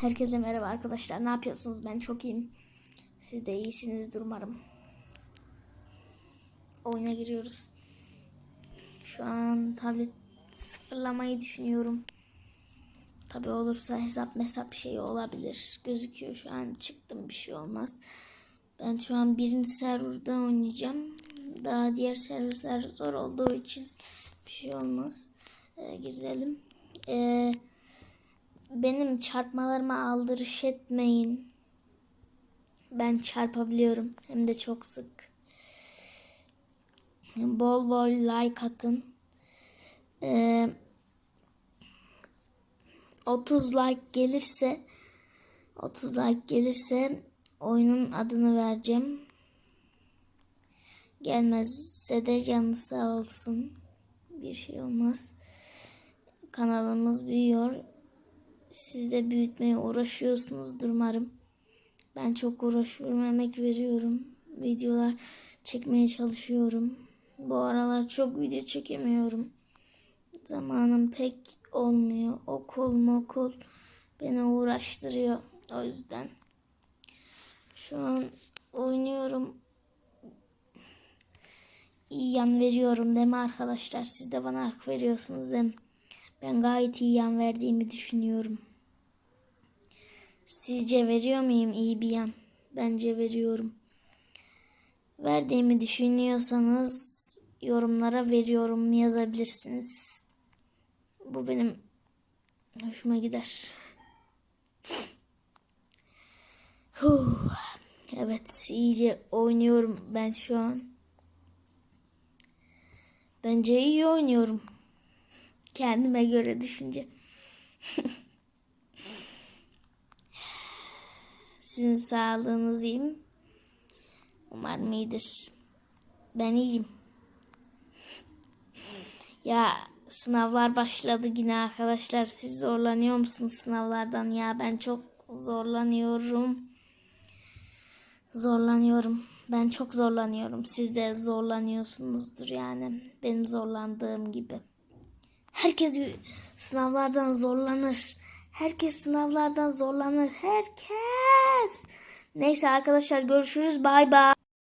Herkese merhaba arkadaşlar. Ne yapıyorsunuz? Ben çok iyiyim. Siz de iyisinizdir umarım. Oyuna giriyoruz. Şu an tablet sıfırlamayı düşünüyorum. Tabi olursa hesap mesap şey olabilir. Gözüküyor şu an çıktım bir şey olmaz. Ben şu an birinci serverda oynayacağım. Daha diğer servisler zor olduğu için bir şey olmaz. Ee, girelim. Ee, benim çarpmalarıma aldırış etmeyin. Ben çarpabiliyorum. Hem de çok sık. Bol bol like atın. Ee, 30 like gelirse 30 like gelirse oyunun adını vereceğim. Gelmezse de canı sağ olsun. Bir şey olmaz. Kanalımız büyüyor. Siz de büyütmeye uğraşıyorsunuzdur umarım. Ben çok uğraşıyorum, emek veriyorum. Videolar çekmeye çalışıyorum. Bu aralar çok video çekemiyorum. Zamanım pek olmuyor. Okul mokul beni uğraştırıyor. O yüzden. Şu an oynuyorum. İyi yan veriyorum mi arkadaşlar? Siz de bana hak veriyorsunuz değil? Ben gayet iyi yan verdiğimi düşünüyorum. Sizce veriyor muyum iyi bir yan? Bence veriyorum. Verdiğimi düşünüyorsanız yorumlara veriyorum yazabilirsiniz. Bu benim hoşuma gider. Evet iyice oynuyorum ben şu an. Bence iyi oynuyorum. Kendime göre düşünce. Sizin sağlığınız iyi mi? Umarım iyidir. Ben iyiyim. Ya sınavlar başladı yine arkadaşlar. Siz zorlanıyor musunuz sınavlardan? Ya ben çok zorlanıyorum. Zorlanıyorum. Ben çok zorlanıyorum. Siz de zorlanıyorsunuzdur yani. Benim zorlandığım gibi. Herkes sınavlardan zorlanır. Herkes sınavlardan zorlanır. Herkes. Neyse arkadaşlar görüşürüz. Bay bay.